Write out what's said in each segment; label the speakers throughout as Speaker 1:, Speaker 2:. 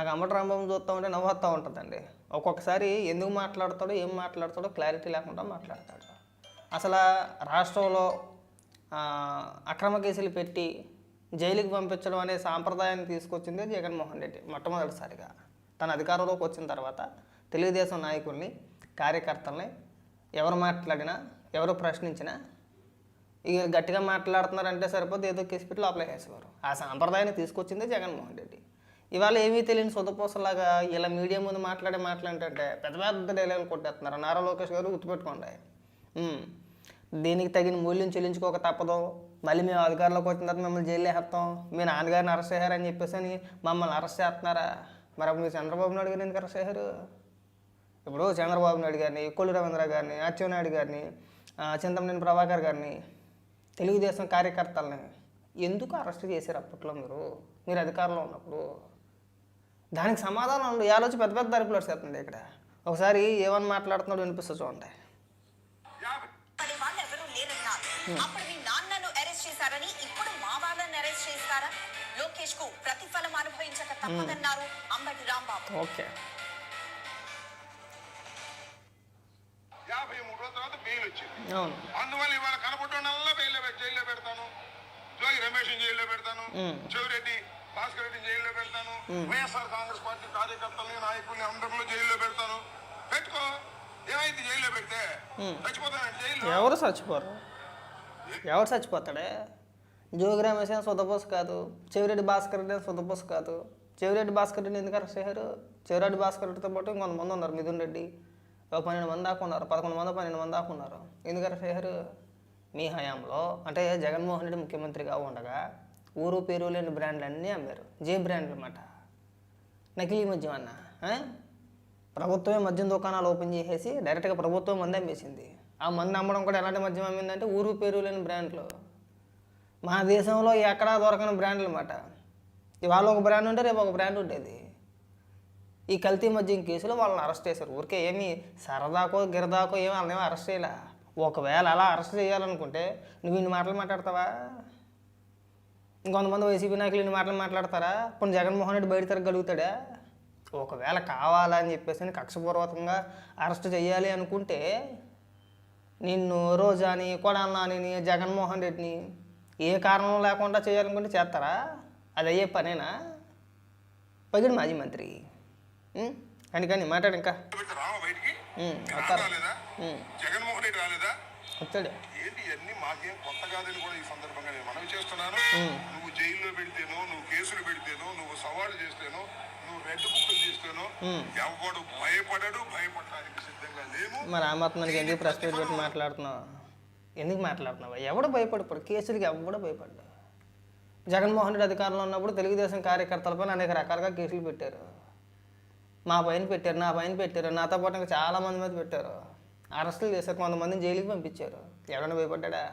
Speaker 1: నాకు అంబటి రాంబాబు చూస్తూ ఉంటే నవ్వు ఉంటుందండి. ఒక్కొక్కసారి ఎందుకు మాట్లాడతాడో ఏం మాట్లాడతాడో క్లారిటీ లేకుండా మాట్లాడతాడు. అసలు రాష్ట్రంలో అక్రమ కేసులు పెట్టి జైలుకి పంపించడం అనే సాంప్రదాయాన్ని తీసుకొచ్చింది జగన్మోహన్ రెడ్డి మొట్టమొదటిసారిగా. తన అధికారంలోకి వచ్చిన తర్వాత తెలుగుదేశం నాయకుల్ని కార్యకర్తల్ని ఎవరు మాట్లాడినా ఎవరు ప్రశ్నించినా ఇక గట్టిగా మాట్లాడుతున్నారంటే సరిపోతే ఏదో కేసు పెట్టి లోపల వేసేవారు ఆ సాంప్రదాయాన్ని తీసుకొచ్చింది జగన్మోహన్ రెడ్డి. ఇవాళ ఏమీ తెలియని సొంతపోసలాగా ఇలా మీడియా ముందు మాట్లాడే మాట్లాడంటే పెద్ద పెద్ద డైలాగులు కొట్టేస్తున్నారు. నారా లోకేష్ గారు గుర్తుపెట్టుకోండి. దీనికి తగిన మూల్యం చెల్లించుకోక తప్పదు. మళ్ళీ మేము అధికారంలోకి వచ్చిన తర్వాత మిమ్మల్ని జైలు వేస్తాం. మీ నాన్నగారిని అరెస్ట్ చేశారని చెప్పేసి అని మమ్మల్ని అరెస్ట్ చేస్తున్నారా? మరి అప్పుడు మీరు చంద్రబాబు నాయుడు గారిని ఎందుకు అరెస్ట్ చేశారు? ఇప్పుడు చంద్రబాబు నాయుడు గారిని కొల్లు రవీంద్ర గారిని అచ్చెన్నాయుడు గారిని ఆ, చింతమనేని ప్రభాకర్ గారిని తెలుగుదేశం కార్యకర్తల్ని ఎందుకు అరెస్ట్ చేశారు అప్పట్లో మీరు? మీరు అధికారంలో ఉన్నప్పుడు దానికి సమాధానం ఈ ఆలోచన పెద్ద పెద్ద అరుపులు వస్తుంది ఇక్కడ. ఒకసారి ఏమని మాట్లాడుతున్నాడు వినిపిస్తుంది చూడండి.
Speaker 2: అప్పుడు మీ నాన్నను అరెస్ట్ చేశారని ఇప్పుడు మా వాళ్ళని అరెస్ట్ చేస్తారా? లోకేష్కు ప్రతిఫలం అనుభవించక తప్పదన్నారు అంబటి రాంబాబు.
Speaker 1: ఓకే.
Speaker 3: యాభై మూడు రోజుల తర్వాత బెయిల్ వచ్చింది.
Speaker 1: అవును.
Speaker 3: అందువల్ల ఇవాళ బెయిల్లో జైల్లో పెడతాను. జోగి రమేష్ జైల్లో పెడతాను. చెవిరెడ్డి భాస్కర్ రెడ్డి జైల్లో పెడతాను. వైఎస్ఆర్ కాంగ్రెస్ పార్టీ కార్యకర్తల్ని నాయకుల్ని అందరిలో జైల్లో పెడతాను. పెట్టుకో. ఏమైంది జైల్లో పెడితే? చచ్చిపోతానంటే జైల్లో?
Speaker 1: ఎవరు చచ్చిపోరు? ఎవరు చచ్చిపోతాడే? జోగి రమేష్ అని సొంతపోసు కాదు. చెవిరెడ్డి భాస్కర్ రెడ్డి అని సొంతపోసు కాదు. చెవిరెడ్డి భాస్కర్ రెడ్డి ఎందుకు అరెస్ట్ చేశారు? చెవిరెడ్డి భాస్కర్ రెడ్డితో పాటు ఇంకొంతమంది ఉన్నారు. మిథున్ రెడ్డి. ఒక పన్నెండు మంది దాకా ఉన్నారు. పదకొండు మంది పన్నెండు మంది దాకా ఉన్నారు. ఎందుకు అరెస్ట్ చేశారు? మీ హయాంలో. అంటే జగన్మోహన్ రెడ్డి ముఖ్యమంత్రిగా ఉండగా ఊరు పేరు లేని బ్రాండ్లు అన్నీ అమ్మారు. జే బ్రాండ్లు అనమాట నకిలీ మద్యం అన్న ప్రభుత్వమే మద్యం దుకాణాలు ఓపెన్ చేసేసి డైరెక్ట్గా ప్రభుత్వం మంది అమ్మేసింది. ఆ మంది అమ్మడం కూడా ఎలాంటి మద్యం అమ్మిందంటే ఊరు పేరు లేని బ్రాండ్లు. మన దేశంలో ఎక్కడా దొరకని బ్రాండ్లు అనమాట ఇవాళ ఒక బ్రాండ్ ఉంటే రేపు ఒక బ్రాండ్ ఉండేది. ఈ కల్తీ మద్యం కేసులో వాళ్ళని అరెస్ట్ చేశారు. ఊరికే ఏమి సరదాకో గిరదాకో ఏమి వాళ్ళని అరెస్ట్ చేయలే. ఒకవేళ అలా అరెస్ట్ చేయాలనుకుంటే నువ్వు ఇన్ని మాటలు మాట్లాడతావా? ఇంకొంతమంది వైసీపీ నాయకులు ఇన్ని మాటలు మాట్లాడతారా? ఇప్పుడు జగన్మోహన్ రెడ్డి బయట తిరగలుగుతాడా ఒకవేళ కావాలని చెప్పేసి కక్షపూర్వకంగా అరెస్ట్ చేయాలి అనుకుంటే నిన్ను రోజాని కొడాలని జగన్మోహన్ రెడ్డిని ఏ కారణం లేకుండా చేయాలనుకుంటే చేస్తారా? అది అయ్యే పనేనా? పగిడి మాజీ మంత్రి. ఉం? కానీ కానీ మాట్లాడు ఇంకా. వచ్చాడు.
Speaker 3: ఏంటి ఇవన్నీ మాకేం కొత్త కాదని కూడా ఈ సందర్భంగా నేను మనవి చేస్తున్నాను. నువ్వు జైల్లో పెడితేనో నువ్వు కేసులు పెడితేనో నువ్వు సవాళ్ళు చేస్తేనో నువ్వు రెడ్ బుక్లు చేస్తేనో ఎవడు భయపడడు భయపడడానికి సిద్ధంగా లేము.
Speaker 1: మరి ఆ మాత్రం ఎందుకు పెట్టి మాట్లాడుతున్నావు? ఎందుకు మాట్లాడుతున్నావు? ఎవడు భయపడిపోడు కేసులకి ఎవడు భయపడ్డా జగన్మోహన్ రెడ్డి అధికారంలో ఉన్నప్పుడు తెలుగుదేశం కార్యకర్తలపైన అనేక రకాలుగా కేసులు పెట్టారు. మా పైన పెట్టారు నా పైన పెట్టారు నాతో పాటు ఇంకా చాలా మంది మీద పెట్టారు. అరెస్టులు చేశారు కొంతమందిని జైలుకి పంపించారు. ఎవరైనా భయపడ్డా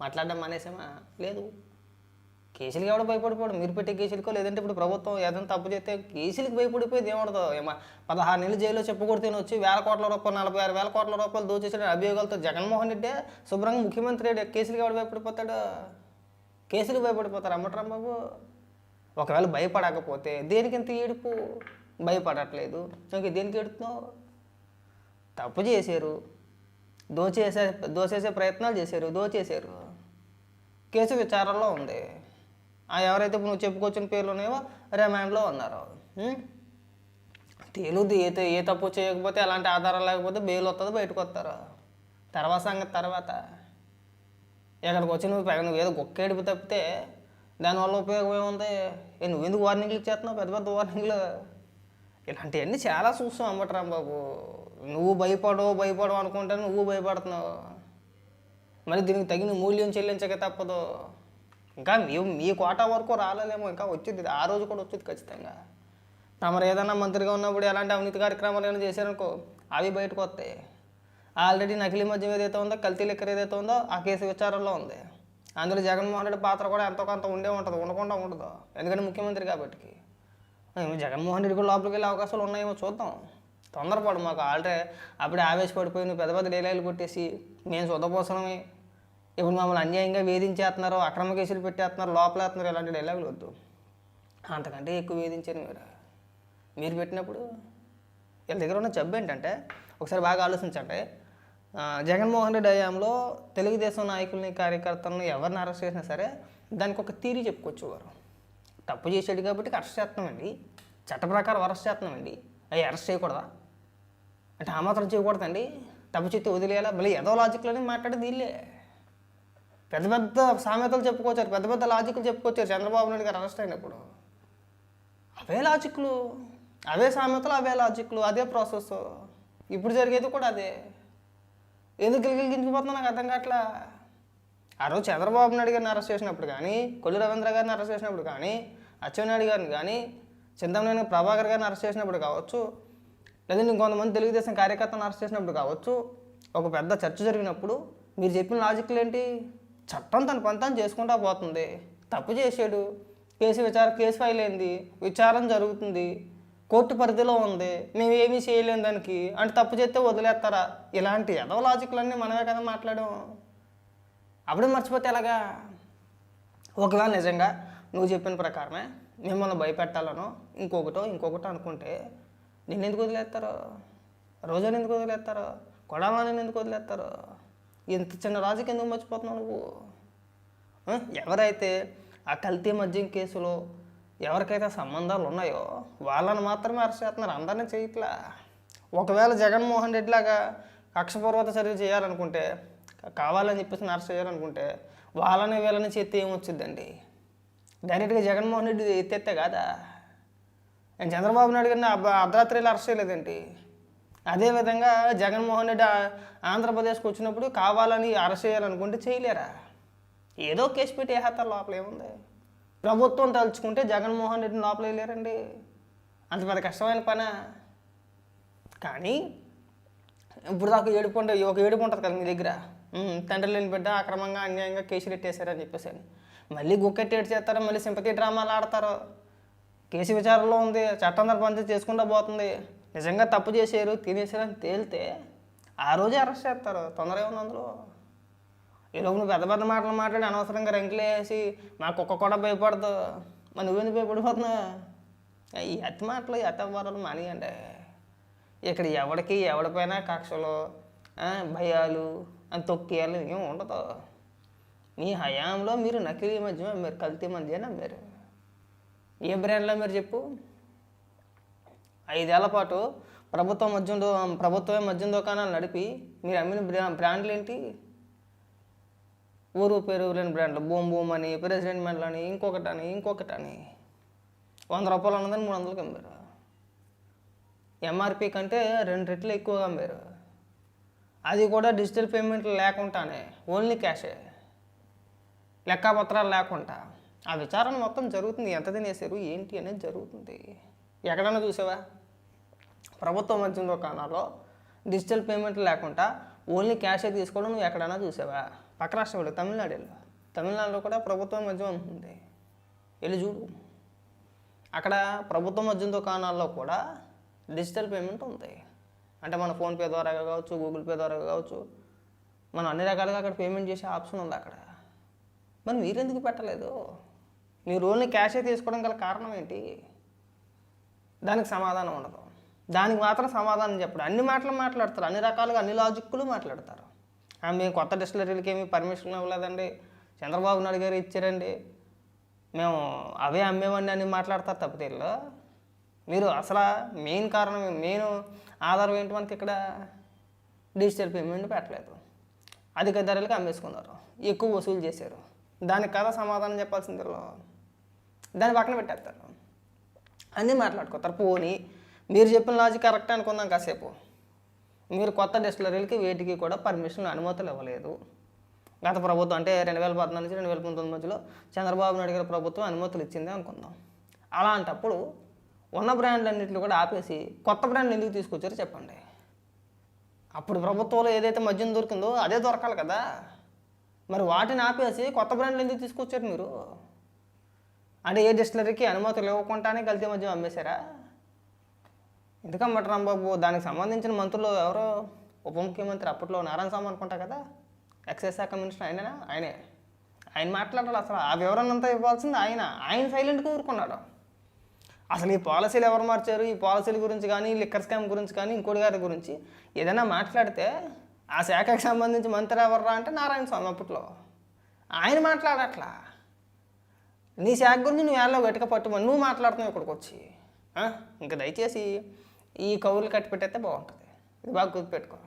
Speaker 1: మాట్లాడడం మానేసామా? లేదు. కేసులకి ఎవడో భయపడిపోడు? మీరు పెట్టే కేసులకో లేదంటే ఇప్పుడు ప్రభుత్వం ఏదైనా తప్పు చేస్తే కేసులకి భయపడిపోయి ఏమడదు ఏమో పదహారు నెలలు జైల్లో చెప్పుకొడితేనే వచ్చి వేల కోట్ల రూపాయలు నలభై ఆరు వేల కోట్ల రూపాయలు దోచేసిన అభియోగాలతో జగన్మోహన్ రెడ్డి శుభ్రంగా ముఖ్యమంత్రి కేసులకి ఎవడు భయపడిపోతాడు? కేసులకు భయపడిపోతారు అమ్మటరాం బాబు. ఒకవేళ భయపడకపోతే దేనికి ఇంత ఏడుపు? భయపడట్లేదు. ఇంక దేనికి ఏడుతున్నావు? తప్పు చేశారు. దోచేసే దోచేసే ప్రయత్నాలు చేశారు దోచేశారు. కేసు విచారణలో ఉంది. ఆ ఎవరైతే ఇప్పుడు నువ్వు చెప్పుకొచ్చిన పేర్లు ఉన్నాయో రిమాండ్లో ఉన్నారు. తేలుది ఏ ఏ తప్పు చేయకపోతే అలాంటి ఆధారాలు లేకపోతే బెయిల్ వస్తుంది బయటకు వస్తారు. తర్వాత సంగతి తర్వాత. ఎక్కడికి వచ్చి నువ్వు పెగ- నువ్వు ఏదో గొక్కేడుపు తప్పితే దానివల్ల ఉపయోగం ఏముంది? ఏ నువ్వు ఎందుకు వార్నింగ్లు ఇచ్చేస్తున్నావు? పెద్ద పెద్ద వార్నింగ్లు. ఇలాంటివన్నీ చాలా చూస్తాం అమ్మటరాం బాబు నువ్వు భయపడవు భయపడవు అనుకుంటే నువ్వు భయపడుతున్నావు. మరి దీనికి తగిన మూల్యం చెల్లించక తప్పదు. ఇంకా మీ మీ కోటా వరకు రాలేమో ఇంకా వచ్చింది ఆ రోజు కూడా వచ్చింది ఖచ్చితంగా. తమరు ఏదైనా మంత్రిగా ఉన్నప్పుడు ఎలాంటి అవినీతి కార్యక్రమాలు ఏమైనా చేశారనుకో అవి బయటకు వస్తాయి. ఆల్రెడీ నకిలీ మద్యం ఏదైతే ఉందో కల్తీ లెక్కర్ ఏదైతే ఉందో ఆ కేసు విచారంలో ఉంది. అందులో జగన్మోహన్ రెడ్డి పాత్ర కూడా ఎంతో కొంత ఉండే ఉంటుంది ఉండకుండా ఉండదు. ఎందుకంటే ముఖ్యమంత్రి కాబట్టి. జగన్మోహన్ రెడ్డి కూడా లోపలికి వెళ్ళే అవకాశాలు ఉన్నాయేమో చూద్దాం. తొందరపడు మాకు ఆల్రెడీ అప్పుడే ఆవేశపడిపోయి నువ్వు పెద్ద పెద్ద డైలాగులు కొట్టేసి మేము శుద్ధపోసనమే ఇప్పుడు మమ్మల్ని అన్యాయంగా వేధించేస్తున్నారు అక్రమ కేసులు పెట్టేస్తున్నారు లోపలేస్తున్నారు ఇలాంటి డైలాగులు వద్దు. అంతకంటే ఎక్కువ వేధించారు మీరు. మీరు పెట్టినప్పుడు వీళ్ళ దగ్గర ఉన్న జబ్బు ఏంటంటే ఒకసారి బాగా ఆలోచించండి. జగన్మోహన్ రెడ్డి హయాంలో తెలుగుదేశం నాయకుల్ని కార్యకర్తలను ఎవరిని అరెస్ట్ చేసినా సరే దానికి ఒక తీరి చెప్పుకొచ్చేవారు తప్పు చేసాడు కాబట్టి అరెస్ట్ చేస్తున్నామండి. చట్ట ప్రకారం అరెస్ట్ చేస్తున్నామండి. అవి అరెస్ట్ చేయకూడదా? అంటే ఆ మాత్రం చేయకూడదండి. డబ్బు చెత్తి వదిలేయాలా? మళ్ళీ ఏదో లాజిక్లోనే మాట్లాడేది వీళ్ళే పెద్ద పెద్ద సామెతలు చెప్పుకోవచ్చారు పెద్ద పెద్ద లాజిక్లు చెప్పుకొచ్చారు చంద్రబాబు నాయుడు గారు అరెస్ట్ అయినప్పుడు. అవే లాజిక్లు అవే సామెతలు అవే లాజిక్లు అదే ప్రాసెస్ ఇప్పుడు జరిగేది కూడా అదే. ఎందుకు గిలిగించుకుపోతున్నా నాకు అర్థం కావట్లా? ఆ రోజు చంద్రబాబు నాయుడు గారిని అరెస్ట్ చేసినప్పుడు కానీ కొల్లి రవీంద్ర గారిని అరెస్ట్ చేసినప్పుడు కానీ అచ్చెన్నాయుడు గారిని కానీ చింతమనేని ప్రభాకర్ గారిని అరెస్ట్ చేసినప్పుడు కావచ్చు లేదంటే ఇంకొంతమంది తెలుగుదేశం కార్యకర్తను అరెస్ట్ చేసినప్పుడు కావచ్చు ఒక పెద్ద చర్చ జరిగినప్పుడు మీరు చెప్పిన లాజిక్లు ఏంటి? చట్టం తన పంతాన్ని చేసుకుంటా పోతుంది. తప్పు చేశాడు. కేసు విచార కేసు ఫైల్ అయింది. విచారణ జరుగుతుంది. కోర్టు పరిధిలో ఉంది. మేము ఏమీ చేయలేము దానికి. అంటే తప్పు చేస్తే వదిలేస్తారా? ఇలాంటి ఎదవ లాజిక్లన్నీ మనమే కదా మాట్లాడాం. అప్పుడే మర్చిపోతే ఎలాగా? ఒకవేళ నిజంగా నువ్వు చెప్పిన ప్రకారమే మిమ్మల్ని భయపెట్టాలనో ఇంకొకటో ఇంకొకటో అనుకుంటే నిన్ను ఎందుకు వదిలేస్తారు? రోజాని ఎందుకు వదిలేస్తారు? కొడాలని ఎందుకు వదిలేస్తారు? ఇంత చిన్న రాజుకి ఎందుకు మర్చిపోతున్నావు నువ్వు? ఎవరైతే ఆ కల్తీ మద్యం కేసులో ఎవరికైతే సంబంధాలు ఉన్నాయో వాళ్ళని మాత్రమే అరెస్ట్ చేస్తున్నారు. అందరినీ చేయట్లా? ఒకవేళ జగన్మోహన్ రెడ్డి లాగా కక్షపూర్వత చర్య చేయాలనుకుంటే కావాలని చెప్పేసి అరెస్ట్ చేయాలనుకుంటే వాళ్ళని వీళ్ళని చేస్తే ఏమొచ్చిందండి డైరెక్ట్గా జగన్మోహన్ రెడ్డి ఎత్తేస్తే కాదా? నేను చంద్రబాబు నాయుడు గారిని అర్ధరాత్రిలో అరెస్ట్ చేయలేదేంటి? అదేవిధంగా జగన్మోహన్ రెడ్డి ఆంధ్రప్రదేశ్కి వచ్చినప్పుడు కావాలని అరెస్ట్ చేయాలనుకుంటే చేయలేరా? ఏదో కేసు పెట్టి వేస్తారు లోపల ఏముంది? ప్రభుత్వం తలుచుకుంటే జగన్మోహన్ రెడ్డిని లోపల వేయలేరండి అంత పెద్ద కష్టమైన పని? కానీ ఇప్పుడు దాకా ఏడుపు ఉంటుంది ఒక ఏడుపు ఉంటుంది కదా మీ దగ్గర? తండ్రి లేని బిడ్డ అక్రమంగా అన్యాయంగా కేసులు ఎట్టేశారని చెప్పేసి అని. మళ్ళీ గుక్కెట్టి ఏడు చేస్తారో మళ్ళీ సింపతి డ్రామాలు ఆడతారు. కేసు విచారణలో ఉంది చట్టం తన పని చేసుకుంటూ పోతుంది. నిజంగా తప్పు చేశారు తినేశారని తేలితే ఆ రోజే అరెస్ట్ చేస్తారు తొందర ఏముంది అందులో. ఈలోపు నువ్వు పెద్ద పెద్ద మాటలు మాట్లాడి అనవసరంగా రంకులు వేసి మా కుక్క కూడా భయపడదు. మరి నువ్వెందుకు భయపడిపోతున్నా ఈ అతి మాటలు ఈ అతి వరాలు మానేయండి. ఇక్కడ ఎవడికి ఎవడిపైన కక్షలు భయాలు అని తొక్కియాలు ఏం ఉండదు. మీ హయాంలో మీరు నకిలీ మద్యం మీరు కల్తీ మద్యాన్ని మీరు? ఏ బ్రాండ్లో మీరు చెప్పు? ఐదేళ్ళ పాటు ప్రభుత్వం మద్యం ప్రభుత్వమే మద్యం దుకాణాలు నడిపి మీరు అమ్మిన బ్రా బ్రాండ్లు ఏంటి ఊరు పేరు లేని బ్రాండ్లు. బూమ్ బూమ్ అని ప్రెసిడెంట్ మెడల్ అని ఇంకొకటి అని ఇంకొకటి అని. వంద రూపాయలు ఉన్నదని మూడు వందలకి అమ్మారు. ఎంఆర్పి కంటే రెండు రెట్లు ఎక్కువగా అమ్మారు. అది కూడా డిజిటల్ పేమెంట్లు లేకుండానే ఓన్లీ క్యాషే. లెక్కపత్రాలు లేకుండా. ఆ విచారణ మొత్తం జరుగుతుంది. ఎంత తినేసారు ఏంటి అనేది జరుగుతుంది. ఎక్కడైనా చూసావా? ప్రభుత్వ వచ్చిన దుకాణాల్లో డిజిటల్ పేమెంట్ లేకుండా ఓన్లీ క్యాషే తీసుకోవడం నువ్వు ఎక్కడైనా చూసావా? పక్క రాష్ట్రం వెళ్ళు తమిళనాడు వెళ్ళు తమిళనాడులో కూడా ప్రభుత్వం మద్యం ఉంటుంది. వెళ్ళి చూడు. అక్కడ ప్రభుత్వ మద్యం దుకాణాల్లో కూడా డిజిటల్ పేమెంట్ ఉంది. అంటే మన ఫోన్పే ద్వారా కావచ్చు గూగుల్ పే ద్వారా కావచ్చు మనం అన్ని రకాలుగా అక్కడ పేమెంట్ చేసే ఆప్షన్ ఉంది అక్కడ. మరి మీరెందుకు పెట్టలేదు? మీరు ఓన్లీ క్యాషే తీసుకోవడం గల కారణం ఏంటి? దానికి సమాధానం ఉండదు. దానికి మాత్రం సమాధానం చెప్పడు. అన్ని మాటలు మాట్లాడతారు. అన్ని రకాలుగా అన్ని లాజిక్లు మాట్లాడతారు. ఆ, మేము కొత్త డిస్టిలరీలకి ఏమీ పర్మిషన్ ఇవ్వలేదండి. చంద్రబాబు నాయుడు గారు ఇచ్చారండి. మేము అవే అమ్మేవండి అని మాట్లాడతారు తప్పితేళ్ళు మీరు అసలు మెయిన్ కారణం మెయిన్ ఆధారం ఏంటి మనకి ఇక్కడ? డిజిటల్ పేమెంట్ పెట్టలేదు. అధిక ధరలకు అమ్మేసుకున్నారు. ఎక్కువ వసూలు చేశారు. దానికి కదా సమాధానం చెప్పాల్సిందిలో దాన్ని పక్కన పెట్టేస్తారు. అన్నీ మాట్లాడుకుంటారు పోనీ మీరు చెప్పిన లాజిక్ కరెక్ట్ అనుకుందాం కాసేపు. మీరు కొత్త డిస్టిలరీలకి వేటికి కూడా పర్మిషన్ అనుమతులు ఇవ్వలేదు. గత ప్రభుత్వం అంటే రెండు వేల పద్నాలుగు నుంచి రెండు వేల పంతొమ్మిది మధ్యలో చంద్రబాబు నాయుడు గారి ప్రభుత్వం అనుమతులు ఇచ్చింది అనుకుందాం. అలాంటప్పుడు ఉన్న బ్రాండ్లన్నింటిని కూడా ఆపేసి కొత్త బ్రాండ్లు ఎందుకు తీసుకొచ్చారో చెప్పండి. అప్పుడు ప్రభుత్వంలో ఏదైతే మద్యం దొరికిందో అదే దొరకాలి కదా. మరి వాటిని ఆపేసి కొత్త బ్రాండ్లు ఎందుకు తీసుకొచ్చారు మీరు? అంటే ఏ డిస్టిలరీకి అనుమతులు ఇవ్వకుండానే కల్తీ మద్యం అమ్మేశారా? ఎందుకమ్మట రాంబాబు? దానికి సంబంధించిన మంత్రులు ఎవరో ఉప ముఖ్యమంత్రి అప్పట్లో నారాయణ స్వామి అనుకుంటా కదా? ఎక్సైజ్ శాఖ మినిస్టర్ ఆయననా? ఆయనే. ఆయన మాట్లాడాలి అసలు. ఆ వివరణ అంతా ఇవ్వాల్సింది ఆయన. ఆయన సైలెంట్గా ఊరుకున్నాడు. అసలు ఈ పాలసీలు ఎవరు మార్చారు? ఈ పాలసీల గురించి కానీ లిక్కర్ స్కామ్ గురించి కానీ ఇంకోటి గారి గురించి ఏదైనా మాట్లాడితే ఆ శాఖకు సంబంధించి మంత్రి ఎవర్రా అంటే నారాయణ స్వామి అప్పట్లో. ఆయన మాట్లాడట్లా. నీ శాఖ గురించి నువ్వు ఏళ్ళలో గట్టిగా పట్టుమని నువ్వు మాట్లాడుతున్నావు ఇక్కడికి వచ్చి. ఇంకా దయచేసి ఈ కౌలు కట్టి పెట్టేస్తే బాగుంటుంది. ఇది బాగా గుర్తుపెట్టుకో.